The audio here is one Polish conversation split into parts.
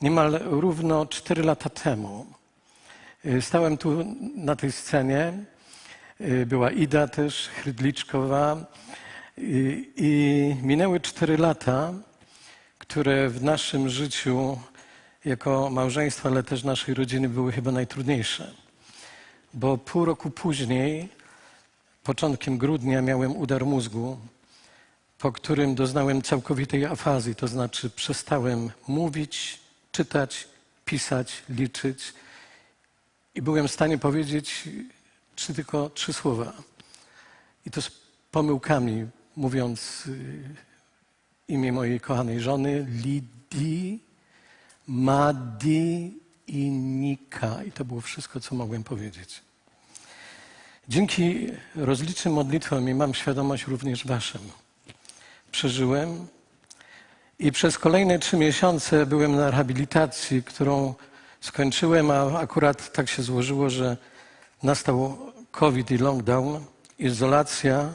Niemal równo 4 lata temu y, stałem tu na tej scenie. y, Była Ida też, Hrydliczkowa. I, I minęły 4 lata, które w naszym życiu jako małżeństwa, ale też naszej rodziny były chyba najtrudniejsze. Bo pół roku później, początkiem grudnia, miałem udar mózgu, po którym doznałem całkowitej afazji, to znaczy przestałem mówić, czytać, pisać, liczyć i byłem w stanie powiedzieć trzy, tylko trzy słowa. I to z pomyłkami, mówiąc y, imię mojej kochanej żony, Lidii, Madi i Nika. I to było wszystko, co mogłem powiedzieć. Dzięki rozlicznym modlitwom i mam świadomość również waszym, przeżyłem i przez kolejne trzy miesiące byłem na rehabilitacji, którą skończyłem, a akurat tak się złożyło, że nastał COVID i lockdown, izolacja.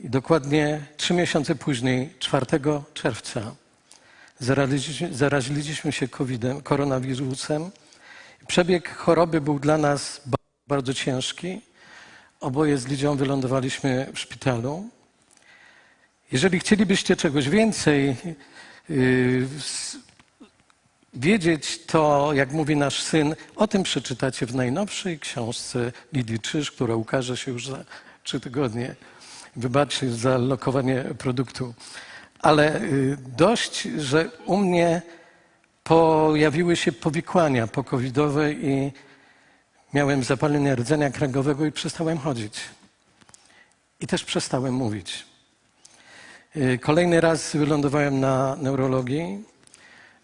I dokładnie trzy miesiące później, 4 czerwca, zaraziliśmy, się COVID-em, koronawirusem. Przebieg choroby był dla nas ba- bardzo ciężki. Oboje z Lidią wylądowaliśmy w szpitalu. Jeżeli chcielibyście czegoś więcej, s- wiedzieć to, jak mówi nasz syn, o tym przeczytacie w najnowszej książce Lidii Czyż, która ukaże się już za trzy tygodnie. Wybaczcie za lokowanie produktu. Ale yy, dość, że u mnie pojawiły się powikłania pokowidowe i miałem zapalenie rdzenia kręgowego i przestałem chodzić. I też przestałem mówić. Y, Kolejny raz wylądowałem na neurologii.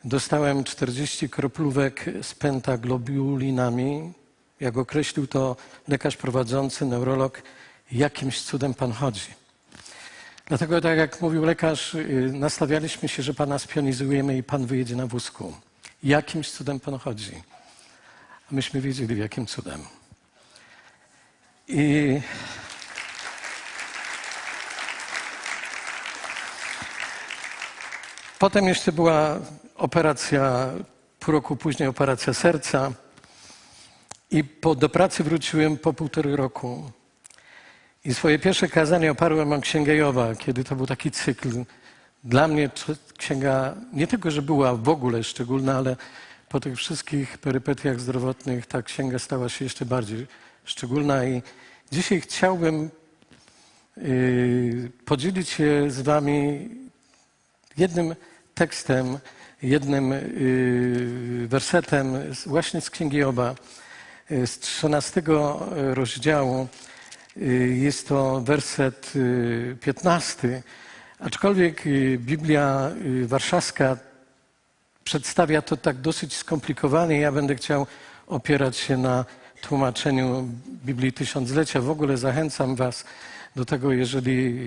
Dostałem 40 kroplówek z pentaglobulinami. Jak określił to lekarz prowadzący, neurolog, jakimś cudem pan chodzi. Dlatego, tak jak mówił lekarz, y, nastawialiśmy się, że pana spionizujemy i pan wyjedzie na wózku. Jakimś cudem pan chodzi. A myśmy wiedzieli, jakim cudem. I potem jeszcze była operacja, pół roku później operacja serca. I po, do pracy wróciłem po półtorej roku. I swoje pierwsze kazanie oparłem o Księgę Jowa, kiedy to był taki cykl. Dla mnie księga nie tylko, że była w ogóle szczególna, ale po tych wszystkich perypetiach zdrowotnych ta księga stała się jeszcze bardziej szczególna. I dzisiaj chciałbym yy, podzielić się z Wami jednym tekstem, jednym yy, wersetem właśnie z Księgi Joba, yy, z 13 rozdziału. Y, Jest to werset y, 15. Aczkolwiek Biblia Warszawska przedstawia to tak dosyć skomplikowanie, ja będę chciał opierać się na tłumaczeniu Biblii Tysiąclecia. W ogóle zachęcam Was do tego, jeżeli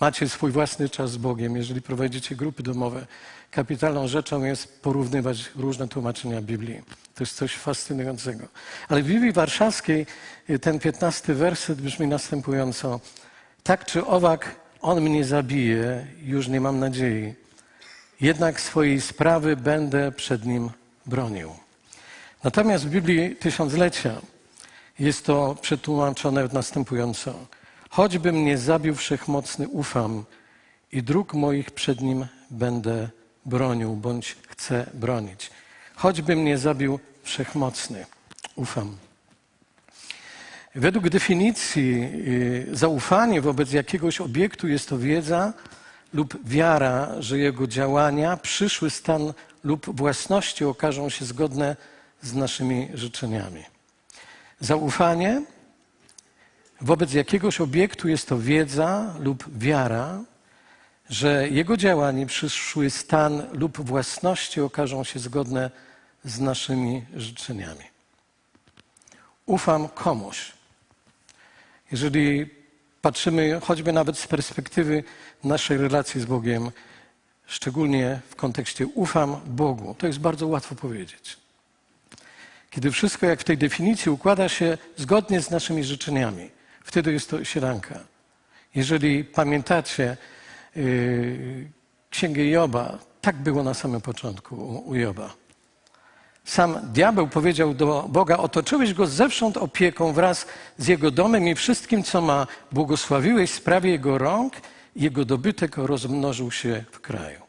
macie swój własny czas z Bogiem, jeżeli prowadzicie grupy domowe, kapitalną rzeczą jest porównywać różne tłumaczenia Biblii. To jest coś fascynującego. Ale w Biblii Warszawskiej y, ten piętnasty werset brzmi następująco. Tak czy owak on mnie zabije, już nie mam nadziei. Jednak swojej sprawy będę przed nim bronił. Natomiast w Biblii Tysiąclecia jest to przetłumaczone następująco. Choćby mnie zabił wszechmocny, ufam i dróg moich przed nim będę bronił, bądź chcę bronić. Choćby mnie zabił wszechmocny, ufam. Według definicji y, zaufanie wobec jakiegoś obiektu jest to wiedza lub wiara, że jego działania, przyszły stan lub własności okażą się zgodne z naszymi życzeniami. Zaufanie wobec jakiegoś obiektu jest to wiedza lub wiara, że jego działanie, przyszły stan lub własności okażą się zgodne z naszymi życzeniami. Ufam komuś. Jeżeli patrzymy choćby nawet z perspektywy naszej relacji z Bogiem, szczególnie w kontekście ufam Bogu, to jest bardzo łatwo powiedzieć. Kiedy wszystko, jak w tej definicji, układa się zgodnie z naszymi życzeniami, wtedy jest to sielanka. Jeżeli pamiętacie yy, Księgę Joba, tak było na samym początku u Joba. Sam diabeł powiedział do Boga: Otoczyłeś go zewsząd opieką wraz z jego domem i wszystkim, co ma. Błogosławiłeś sprawie jego rąk, jego dobytek rozmnożył się w kraju.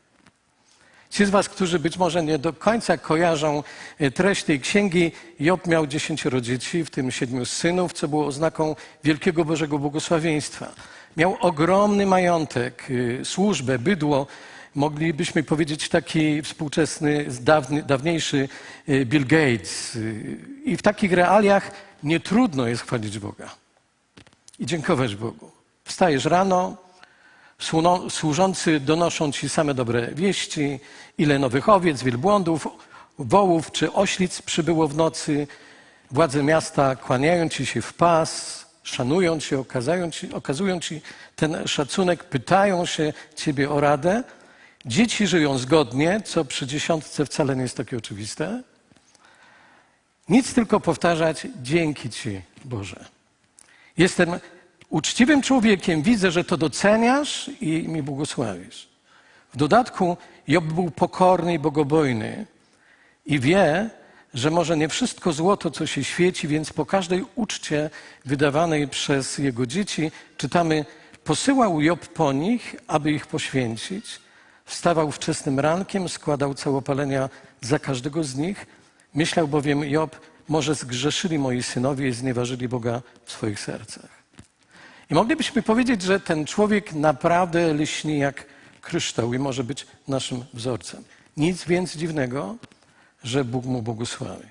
Ci z Was, którzy być może nie do końca kojarzą e, treść tej księgi, Job miał dziesięcioro dzieci, w tym siedmiu synów, co było oznaką wielkiego Bożego błogosławieństwa. Miał ogromny majątek, e, służbę, bydło, moglibyśmy powiedzieć taki współczesny, dawny, dawniejszy e, Bill Gates. I w takich realiach nie trudno jest chwalić Boga i dziękować Bogu. Wstajesz rano, Służący donoszą ci same dobre wieści, ile nowych owiec, wielbłądów, wołów czy oślic przybyło w nocy. Władze miasta kłaniają ci się w pas, szanują cię, okazują ci, okazują ci ten szacunek, pytają się ciebie o radę. Dzieci żyją zgodnie, co przy dziesiątce wcale nie jest takie oczywiste. Nic tylko powtarzać, dzięki Ci, Boże. Jestem uczciwym człowiekiem, widzę, że to doceniasz i mi błogosławisz. W dodatku Job był pokorny i bogobojny i wie, że może nie wszystko złoto, co się świeci, więc po każdej uczcie wydawanej przez jego dzieci czytamy, posyłał Job po nich, aby ich poświęcić. Wstawał wczesnym rankiem, składał całopalenia za każdego z nich. Myślał bowiem Job, może zgrzeszyli moi synowie i znieważyli Boga w swoich sercach. I moglibyśmy powiedzieć, że ten człowiek naprawdę lśni jak kryształ i może być naszym wzorcem. Nic więc dziwnego, że Bóg mu błogosławi.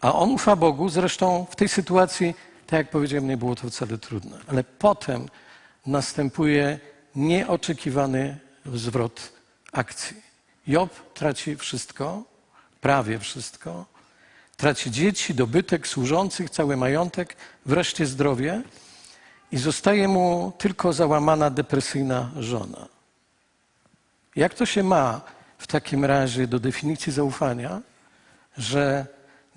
A on ufa Bogu, zresztą w tej sytuacji, tak jak powiedziałem, nie było to wcale trudne. Ale potem następuje nieoczekiwany zwrot akcji. Job traci wszystko, prawie wszystko. Traci dzieci, dobytek, służących, cały majątek, wreszcie zdrowie i zostaje mu tylko załamana, depresyjna żona. Jak to się ma w takim razie do definicji zaufania, że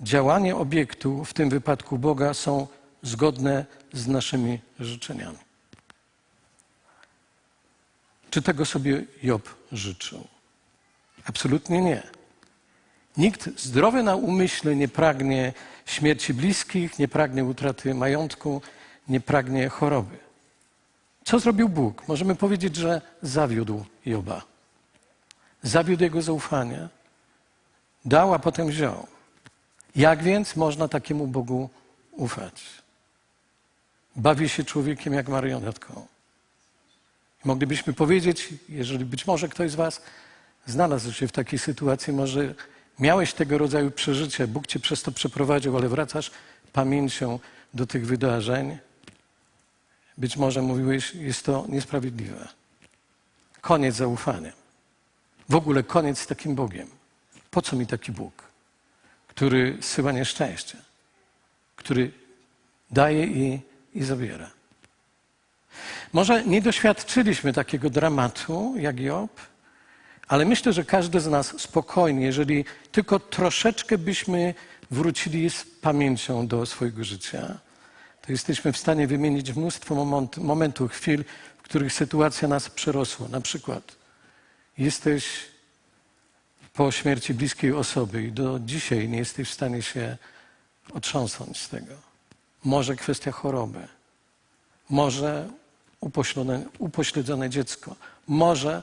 działanie obiektu, w tym wypadku Boga, są zgodne z naszymi życzeniami? Czy tego sobie Job życzył? Absolutnie nie. Nikt zdrowy na umyśle nie pragnie śmierci bliskich, nie pragnie utraty majątku, nie pragnie choroby. Co zrobił Bóg? Możemy powiedzieć, że zawiódł Joba. Zawiódł jego zaufanie. Dał, a potem wziął. Jak więc można takiemu Bogu ufać? Bawi się człowiekiem jak marionetką. Moglibyśmy powiedzieć, jeżeli być może ktoś z Was znalazł się w takiej sytuacji, może miałeś tego rodzaju przeżycie, Bóg Cię przez to przeprowadził, ale wracasz pamięcią do tych wydarzeń, być może mówiłeś, jest to niesprawiedliwe. Koniec zaufania. W ogóle koniec z takim Bogiem. Po co mi taki Bóg, który syła nieszczęście, który daje i, i zabiera? Może nie doświadczyliśmy takiego dramatu jak Job, ale myślę, że każdy z nas spokojnie, jeżeli tylko troszeczkę byśmy wrócili z pamięcią do swojego życia, to jesteśmy w stanie wymienić mnóstwo moment, momentów, chwil, w których sytuacja nas przerosła. Na przykład jesteś po śmierci bliskiej osoby i do dzisiaj nie jesteś w stanie się otrząsnąć z tego. Może kwestia choroby, może upośledzone, dziecko, może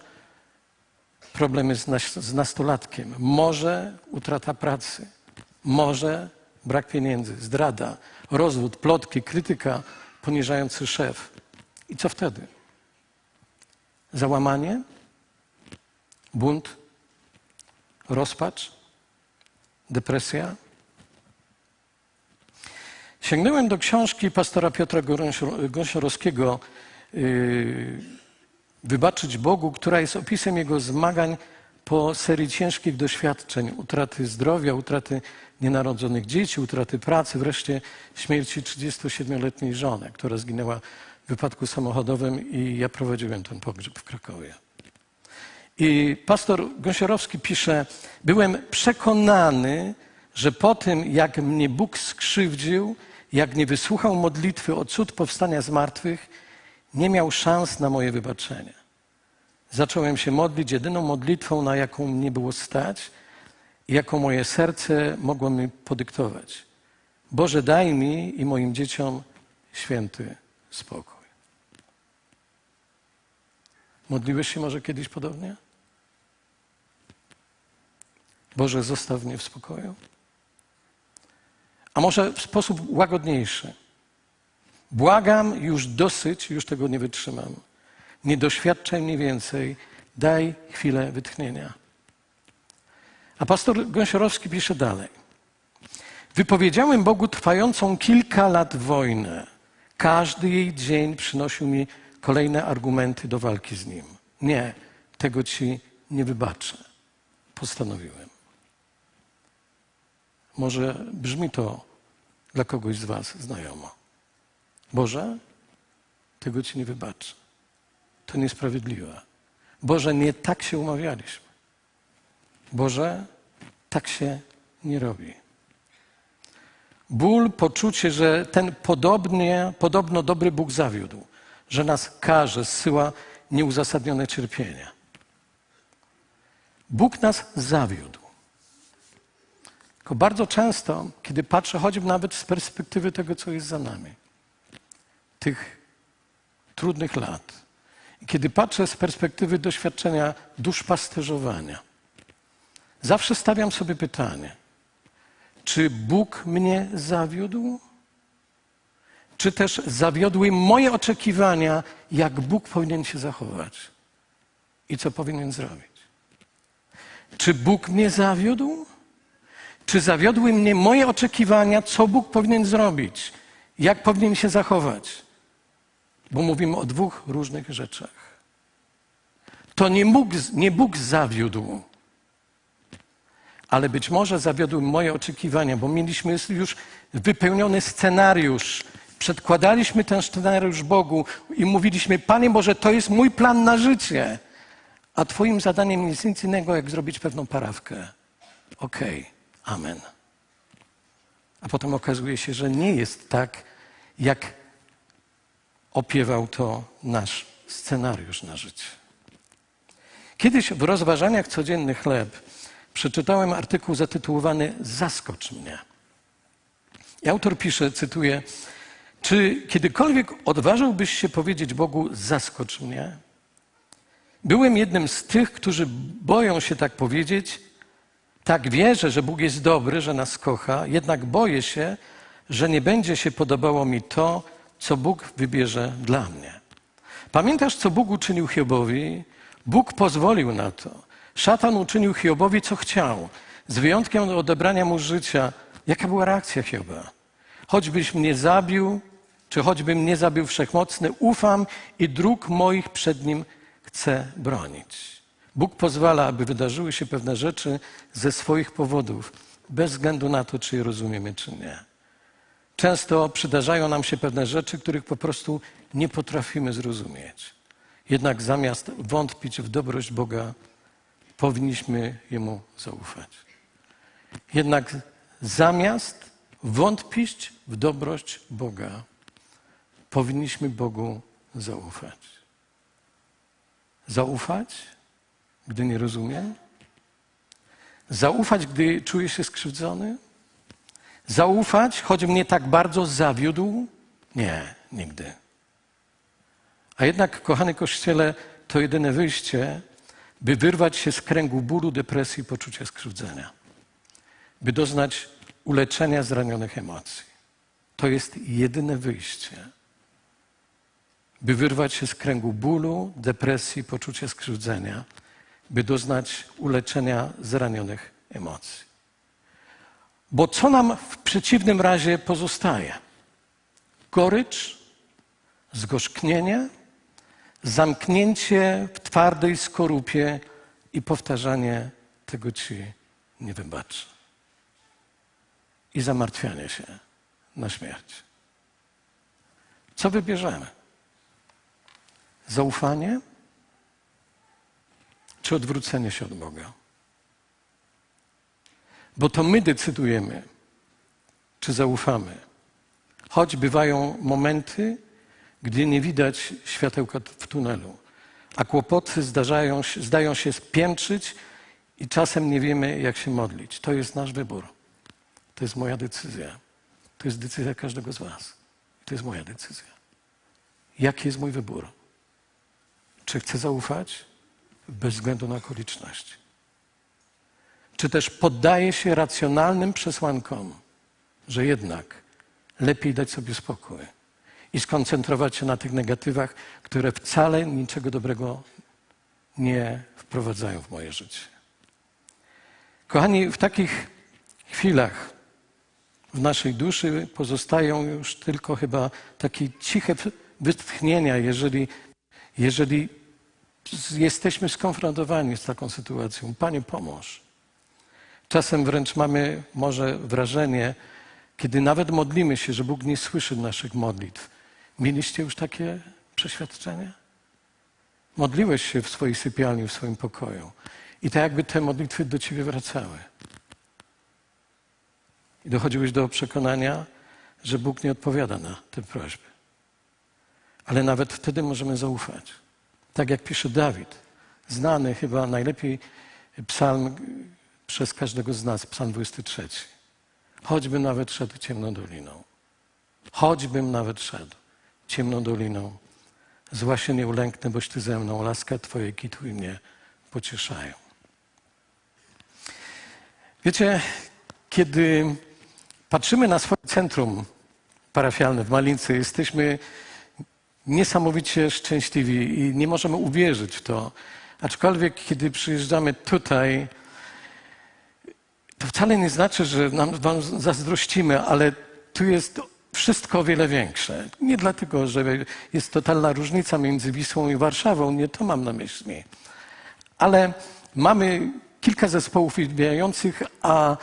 problemy z, z nastolatkiem, może utrata pracy, może brak pieniędzy, zdrada, rozwód, plotki, krytyka, poniżający szef. I co wtedy? Załamanie? Bunt? Rozpacz? Depresja? Sięgnąłem do książki pastora Piotra Gąsiorowskiego yy, Wybaczyć Bogu, która jest opisem jego zmagań po serii ciężkich doświadczeń, utraty zdrowia, utraty nienarodzonych dzieci, utraty pracy, wreszcie śmierci 37-letniej żony, która zginęła w wypadku samochodowym i ja prowadziłem ten pogrzeb w Krakowie. I pastor Gąsiorowski pisze, byłem przekonany, że po tym, jak mnie Bóg skrzywdził, jak nie wysłuchał modlitwy o cud powstania z martwych, nie miał szans na moje wybaczenie. Zacząłem się modlić jedyną modlitwą, na jaką mnie było stać jaką moje serce mogło mi podyktować. Boże, daj mi i moim dzieciom święty spokój. Modliłeś się może kiedyś podobnie? Boże, zostaw mnie w spokoju. A może w sposób łagodniejszy. Błagam, już dosyć, już tego nie wytrzymam. Nie doświadczaj mnie więcej, daj chwilę wytchnienia. A pastor Gąsiorowski pisze dalej. Wypowiedziałem Bogu trwającą kilka lat wojnę. Każdy jej dzień przynosił mi kolejne argumenty do walki z nim. Nie, tego ci nie wybaczę. Postanowiłem. Może brzmi to dla kogoś z Was znajomo. Boże, tego Ci nie wybaczę. To niesprawiedliwe. Boże, nie tak się umawialiśmy. Boże, tak się nie robi. Ból, poczucie, że ten podobnie, podobno dobry Bóg zawiódł, że nas karze, zsyła nieuzasadnione cierpienia. Bóg nas zawiódł. Tylko bardzo często, kiedy patrzę, choćby nawet z perspektywy tego, co jest za nami, tych trudnych lat, kiedy patrzę z perspektywy doświadczenia duszpasterzowania, zawsze stawiam sobie pytanie, czy Bóg mnie zawiódł? Czy też zawiodły moje oczekiwania, jak Bóg powinien się zachować i co powinien zrobić? Czy Bóg mnie zawiódł? Czy zawiodły mnie moje oczekiwania, co Bóg powinien zrobić? Jak powinien się zachować? Bo mówimy o dwóch różnych rzeczach. To nie Bóg, nie Bóg zawiódł, ale być może zawiodły moje oczekiwania, bo mieliśmy już wypełniony scenariusz. Przedkładaliśmy ten scenariusz Bogu i mówiliśmy: Panie Boże, to jest mój plan na życie. A Twoim zadaniem jest nic innego, jak zrobić pewną parawkę. Okej. Okay. Amen. A potem okazuje się, że nie jest tak, jak opiewał to nasz scenariusz na życie. Kiedyś w rozważaniach codzienny chleb przeczytałem artykuł zatytułowany Zaskocz mnie. I autor pisze, cytuję, czy kiedykolwiek odważyłbyś się powiedzieć Bogu, zaskocz mnie? Byłem jednym z tych, którzy boją się tak powiedzieć, tak wierzę, że Bóg jest dobry, że nas kocha, jednak boję się, że nie będzie się podobało mi to, co Bóg wybierze dla mnie. Pamiętasz, co Bóg uczynił Hiobowi? Bóg pozwolił na to. Szatan uczynił Hiobowi, co chciał, z wyjątkiem odebrania mu życia. Jaka była reakcja Hioba? Choćbyś mnie zabił, czy choćbym mnie zabił wszechmocny, ufam i dróg moich przed nim chcę bronić. Bóg pozwala, aby wydarzyły się pewne rzeczy ze swoich powodów, bez względu na to, czy je rozumiemy, czy nie. Często przydarzają nam się pewne rzeczy, których po prostu nie potrafimy zrozumieć. Jednak zamiast wątpić w dobrość Boga, powinniśmy Jemu zaufać. Jednak zamiast wątpić w dobrość Boga, powinniśmy Bogu zaufać. Zaufać gdy nie rozumiem? Zaufać, gdy czuję się skrzywdzony? Zaufać, choć mnie tak bardzo zawiódł? Nie, nigdy. A jednak, kochany Kościele, to jedyne wyjście, by wyrwać się z kręgu bólu, depresji, poczucia skrzywdzenia, by doznać uleczenia zranionych emocji. To jest jedyne wyjście, by wyrwać się z kręgu bólu, depresji, poczucia skrzywdzenia by doznać uleczenia zranionych emocji. Bo co nam w przeciwnym razie pozostaje? Gorycz, zgorzknienie, zamknięcie w twardej skorupie i powtarzanie tego ci nie wybaczę. I zamartwianie się na śmierć. Co wybierzemy? Zaufanie czy odwrócenie się od Boga. Bo to my decydujemy, czy zaufamy. Choć bywają momenty, gdy nie widać światełka w tunelu. a kłopoty zdarzają, zdają się spiętrzyć i czasem nie wiemy, jak się modlić. To jest nasz wybór. To jest moja decyzja. To jest decyzja każdego z Was. To jest moja decyzja. Jaki jest mój wybór? Czy chcę zaufać bez względu na okoliczności? Czy też poddaję się racjonalnym przesłankom, że jednak lepiej dać sobie spokój i skoncentrować się na tych negatywach, które wcale niczego dobrego nie wprowadzają w moje życie? Kochani, w takich chwilach w naszej duszy pozostają już tylko chyba takie ciche wytchnienia, jeżeli, jeżeli jesteśmy skonfrontowani z taką sytuacją. Panie, pomóż. Czasem wręcz mamy może wrażenie, kiedy nawet modlimy się, że Bóg nie słyszy naszych modlitw. Mieliście już takie przeświadczenie? Modliłeś się w swojej sypialni, w swoim pokoju i tak jakby te modlitwy do ciebie wracały. I dochodziłeś do przekonania, że Bóg nie odpowiada na te prośby. Ale nawet wtedy możemy zaufać. Tak jak pisze Dawid, znany chyba najlepiej psalm przez każdego z nas, psalm 23. Choćbym nawet szedł ciemną doliną, choćbym nawet szedł ciemną doliną, zła się nie ulęknę, boś Ty ze mną, łaska Twojej kitu i mnie pocieszają. Wiecie, kiedy patrzymy na swoje centrum parafialne w Malince, jesteśmy niesamowicie szczęśliwi i nie możemy uwierzyć w to. Aczkolwiek, kiedy przyjeżdżamy tutaj, to wcale nie znaczy, że nam, wam zazdrościmy, ale tu jest wszystko o wiele większe. Nie dlatego, że jest totalna różnica między Wisłą i Warszawą, nie to mam na myśli. Ale mamy kilka zespołów uwielbiających, a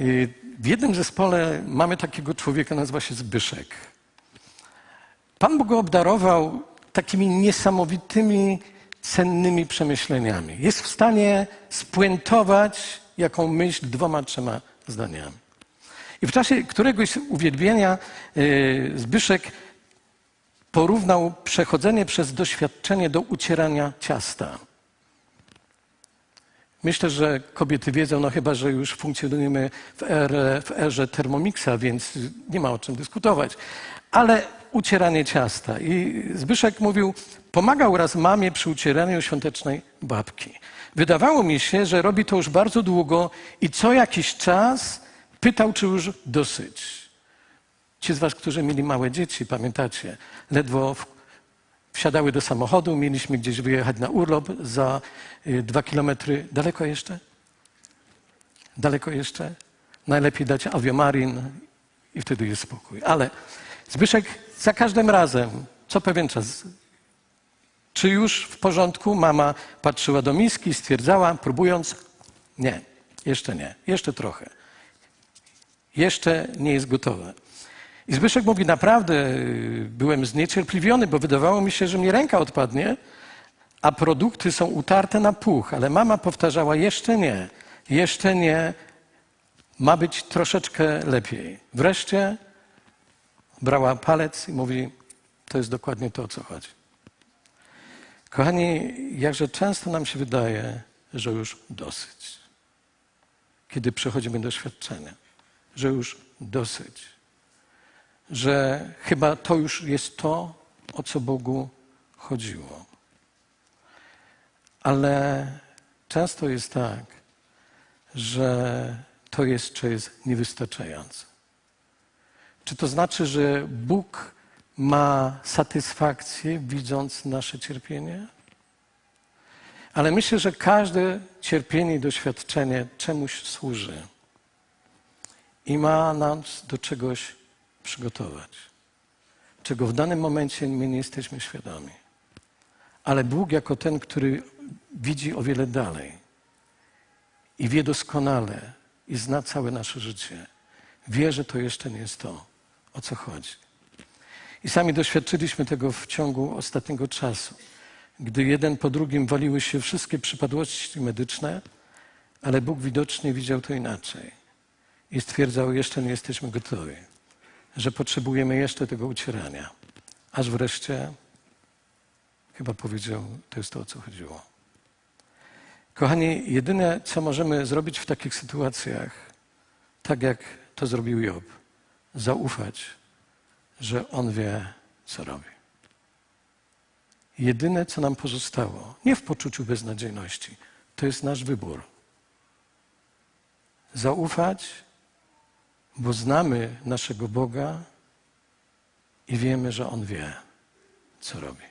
y, w jednym zespole mamy takiego człowieka, nazywa się Zbyszek. Pan Bóg go obdarował takimi niesamowitymi, cennymi przemyśleniami. Jest w stanie spuentować jaką myśl dwoma, trzema zdaniami. I w czasie któregoś uwielbienia yy, Zbyszek porównał przechodzenie przez doświadczenie do ucierania ciasta. Myślę, że kobiety wiedzą, no chyba, że już funkcjonujemy w, erze, w erze Thermomixa, więc nie ma o czym dyskutować. Ale ucieranie ciasta. I Zbyszek mówił, pomagał raz mamie przy ucieraniu świątecznej babki. Wydawało mi się, że robi to już bardzo długo i co jakiś czas pytał, czy już dosyć. Ci z was, którzy mieli małe dzieci, pamiętacie, ledwo w, wsiadały do samochodu, mieliśmy gdzieś wyjechać na urlop za y, dwa kilometry. Daleko jeszcze? Daleko jeszcze? Najlepiej dać aviomarin i wtedy jest spokój. Ale Zbyszek za każdym razem, co pewien czas, czy już w porządku? Mama patrzyła do miski, stwierdzała, próbując, nie, jeszcze nie, jeszcze trochę. Jeszcze nie jest gotowe. I Zbyszek mówi, naprawdę y, byłem zniecierpliwiony, bo wydawało mi się, że mi ręka odpadnie, a produkty są utarte na puch, ale mama powtarzała, jeszcze nie, jeszcze nie, ma być troszeczkę lepiej. Wreszcie brała palec i mówi, to jest dokładnie to, o co chodzi. Kochani, jakże często nam się wydaje, że już dosyć. Kiedy przechodzimy doświadczenia, że już dosyć. Że chyba to już jest to, o co Bogu chodziło. Ale często jest tak, że to jeszcze jest niewystarczające. Czy to znaczy, że Bóg ma satysfakcję, widząc nasze cierpienie? Ale myślę, że każde cierpienie i doświadczenie czemuś służy i ma nas do czegoś przygotować, czego w danym momencie my nie jesteśmy świadomi. Ale Bóg, jako ten, który widzi o wiele dalej i wie doskonale i zna całe nasze życie, wie, że to jeszcze nie jest to, o co chodzi. I sami doświadczyliśmy tego w ciągu ostatniego czasu, gdy jeden po drugim waliły się wszystkie przypadłości medyczne, ale Bóg widocznie widział to inaczej i stwierdzał, jeszcze nie jesteśmy gotowi, że potrzebujemy jeszcze tego ucierania, aż wreszcie chyba powiedział, to jest to, o co chodziło. Kochani, jedyne, co możemy zrobić w takich sytuacjach, tak jak to zrobił Job, zaufać, że On wie, co robi. Jedyne, co nam pozostało, nie w poczuciu beznadziejności, to jest nasz wybór. Zaufać, bo znamy naszego Boga i wiemy, że On wie, co robi.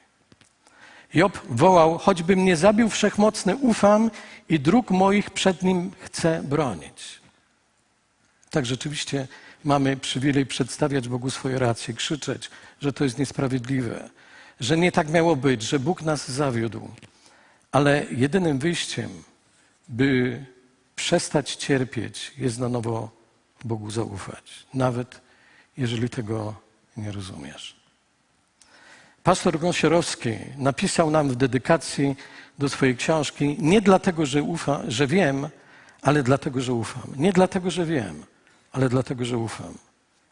Job wołał, choćby mnie zabił wszechmocny, ufam i dróg moich przed nim chcę bronić. Tak rzeczywiście mamy przywilej przedstawiać Bogu swoje racje, krzyczeć, że to jest niesprawiedliwe, że nie tak miało być, że Bóg nas zawiódł. Ale jedynym wyjściem, by przestać cierpieć, jest na nowo Bogu zaufać, nawet jeżeli tego nie rozumiesz. Pastor Gąsiorowski napisał nam w dedykacji do swojej książki nie dlatego, że, ufa, że wiem, ale dlatego, że ufam. Nie dlatego, że wiem, ale dlatego, że ufam.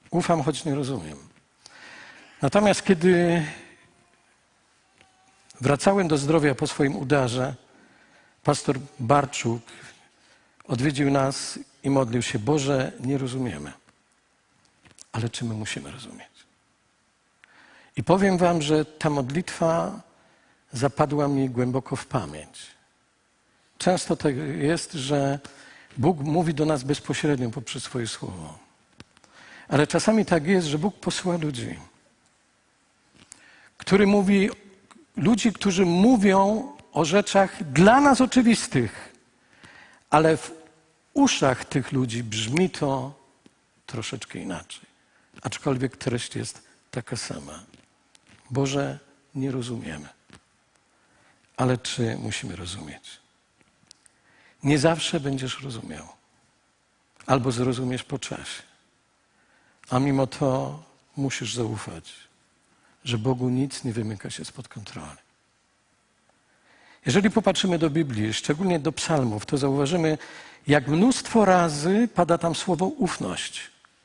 Ufam, choć nie rozumiem. Natomiast kiedy wracałem do zdrowia po swoim udarze, pastor Barczuk odwiedził nas i modlił się: Boże, nie rozumiemy, ale czy my musimy rozumieć? I powiem Wam, że ta modlitwa zapadła mi głęboko w pamięć. Często tak jest, że Bóg mówi do nas bezpośrednio poprzez swoje słowo. Ale czasami tak jest, że Bóg posyła ludzi, który mówi, ludzi, którzy mówią o rzeczach dla nas oczywistych, ale w uszach tych ludzi brzmi to troszeczkę inaczej. Aczkolwiek treść jest taka sama. Boże, nie rozumiemy. Ale czy musimy rozumieć? Nie zawsze będziesz rozumiał. Albo zrozumiesz po czasie. A mimo to musisz zaufać, że Bogu nic nie wymyka się spod kontroli. Jeżeli popatrzymy do Biblii, szczególnie do psalmów, to zauważymy, jak mnóstwo razy pada tam słowo ufność,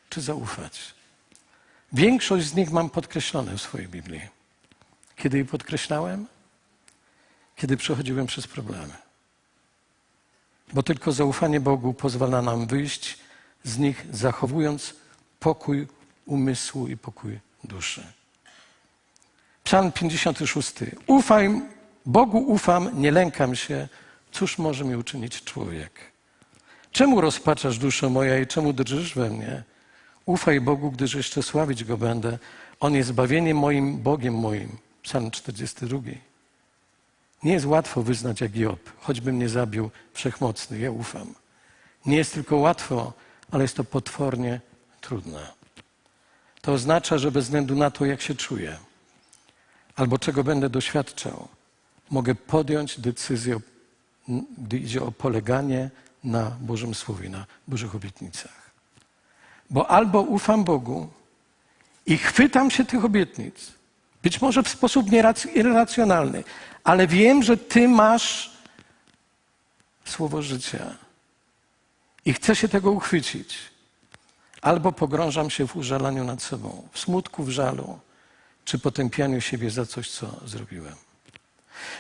czy zaufać. Większość z nich mam podkreślone w swojej Biblii. Kiedy je podkreślałem? Kiedy przechodziłem przez problemy. Bo tylko zaufanie Bogu pozwala nam wyjść z nich, zachowując pokój umysłu i pokój duszy. Psalm 56. Ufaj, Bogu ufam, nie lękam się. Cóż może mi uczynić człowiek? Czemu rozpaczasz duszo moja i czemu drżysz we mnie? Ufaj Bogu, gdyż jeszcze sławić Go będę. On jest zbawieniem moim, Bogiem moim. Psalm 42. Nie jest łatwo wyznać jak Job, choćby mnie zabił wszechmocny, ja ufam. Nie jest tylko łatwo, ale jest to potwornie trudne. To oznacza, że bez względu na to, jak się czuję, albo czego będę doświadczał, mogę podjąć decyzję, gdy idzie o poleganie na Bożym Słowie, na Bożych obietnicach. Bo albo ufam Bogu i chwytam się tych obietnic, być może w sposób irracjonalny, ale wiem, że Ty masz słowo życia i chcę się tego uchwycić. Albo pogrążam się w użalaniu nad sobą, w smutku, w żalu, czy potępianiu siebie za coś, co zrobiłem.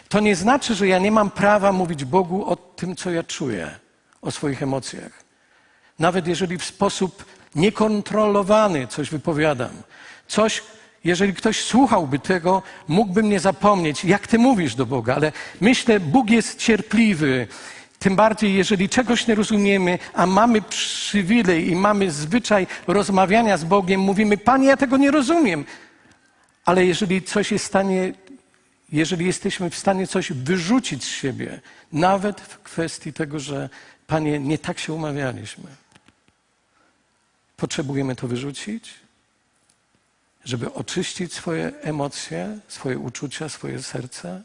To nie znaczy, że ja nie mam prawa mówić Bogu o tym, co ja czuję, o swoich emocjach. Nawet jeżeli w sposób niekontrolowany coś wypowiadam, coś, jeżeli ktoś słuchałby tego, mógłby mnie zapomnieć, jak ty mówisz do Boga, ale myślę, Bóg jest cierpliwy. Tym bardziej, jeżeli czegoś nie rozumiemy, a mamy przywilej i mamy zwyczaj rozmawiania z Bogiem, mówimy, Panie, ja tego nie rozumiem. Ale jeżeli coś jest w stanie, jeżeli jesteśmy w stanie coś wyrzucić z siebie, nawet w kwestii tego, że Panie, nie tak się umawialiśmy, potrzebujemy to wyrzucić, żeby oczyścić swoje emocje, swoje uczucia, swoje serce.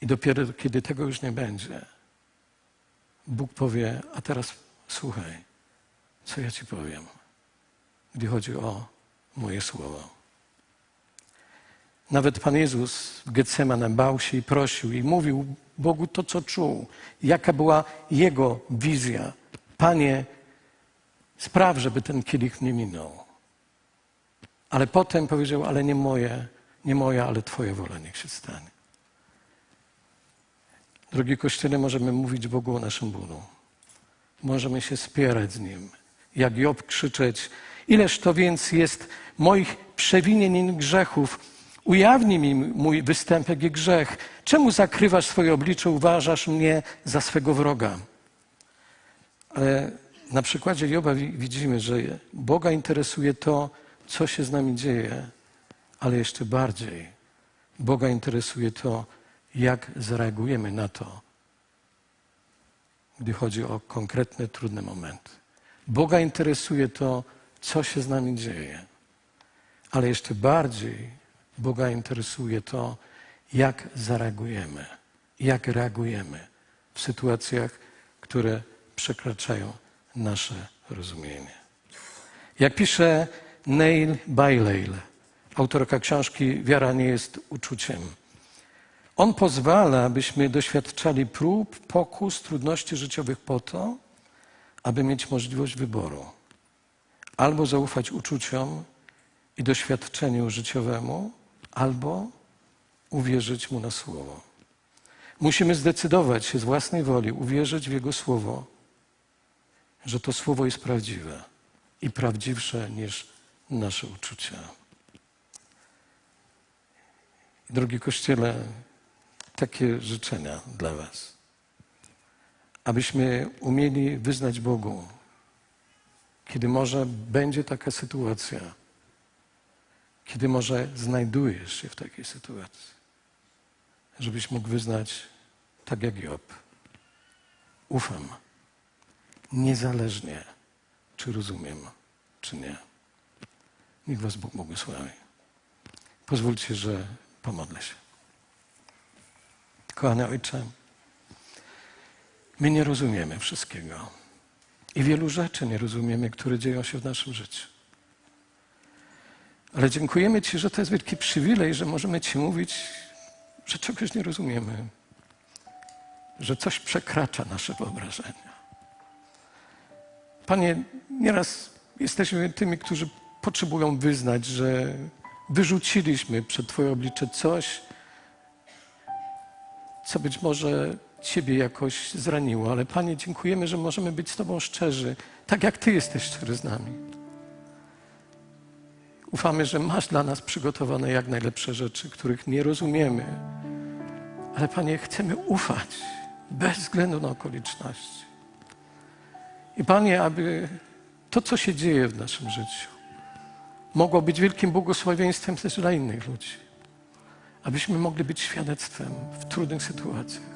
I dopiero kiedy tego już nie będzie, Bóg powie: A teraz słuchaj, co ja ci powiem, gdy chodzi o moje słowo. Nawet Pan Jezus w Getsemane bał się i prosił i mówił Bogu to, co czuł, jaka była Jego wizja. Panie, spraw, żeby ten kielich nie minął. Ale potem powiedział, ale nie moje, Nie moja, ale Twoja wola niech się stanie. Drogi Kościele, możemy mówić Bogu o naszym bólu. Możemy się spierać z Nim. Jak Job krzyczeć, ileż to więc jest moich przewinień i grzechów. Ujawnij mi mój występek i grzech. Czemu zakrywasz swoje oblicze, uważasz mnie za swego wroga? Ale na przykładzie Joba wi- widzimy, że Boga interesuje to, co się z nami dzieje, ale jeszcze bardziej Boga interesuje to, jak zareagujemy na to, gdy chodzi o konkretne, trudne momenty. Boga interesuje to, co się z nami dzieje, ale jeszcze bardziej Boga interesuje to, jak zareagujemy, jak reagujemy w sytuacjach, które przekraczają nasze rozumienie. Jak pisze Neil Bailey, autorka książki Wiara nie jest uczuciem. On pozwala, abyśmy doświadczali prób, pokus, trudności życiowych po to, aby mieć możliwość wyboru. Albo zaufać uczuciom i doświadczeniu życiowemu, albo uwierzyć mu na słowo. Musimy zdecydować się z własnej woli, uwierzyć w Jego słowo, że to słowo jest prawdziwe i prawdziwsze niż nasze uczucia. Drogi Kościele, takie życzenia dla Was. Abyśmy umieli wyznać Bogu, kiedy może będzie taka sytuacja, kiedy może znajdujesz się w takiej sytuacji, żebyś mógł wyznać tak jak Job. Ufam, niezależnie czy rozumiem, czy nie. Niech Was Bóg błogosławi. Pozwólcie, że pomodlę się. Kochany Ojcze, my nie rozumiemy wszystkiego i wielu rzeczy nie rozumiemy, które dzieją się w naszym życiu. Ale dziękujemy Ci, że to jest wielki przywilej, że możemy Ci mówić, że czegoś nie rozumiemy, że coś przekracza nasze wyobrażenia. Panie, nieraz jesteśmy tymi, którzy potrzebują wyznać, że wyrzuciliśmy przed Twoje oblicze coś, co być może Ciebie jakoś zraniło, ale Panie, dziękujemy, że możemy być z Tobą szczerzy, tak jak Ty jesteś szczery z nami. Ufamy, że masz dla nas przygotowane jak najlepsze rzeczy, których nie rozumiemy, ale Panie, chcemy ufać bez względu na okoliczności. I Panie, aby to, co się dzieje w naszym życiu, mogło być wielkim błogosławieństwem też dla innych ludzi. Abyśmy mogli być świadectwem w trudnych sytuacjach.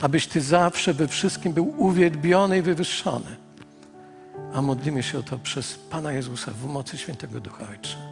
Abyś Ty zawsze we wszystkim był uwielbiony i wywyższony. A modlimy się o to przez Pana Jezusa w mocy Świętego Ducha Ojcze.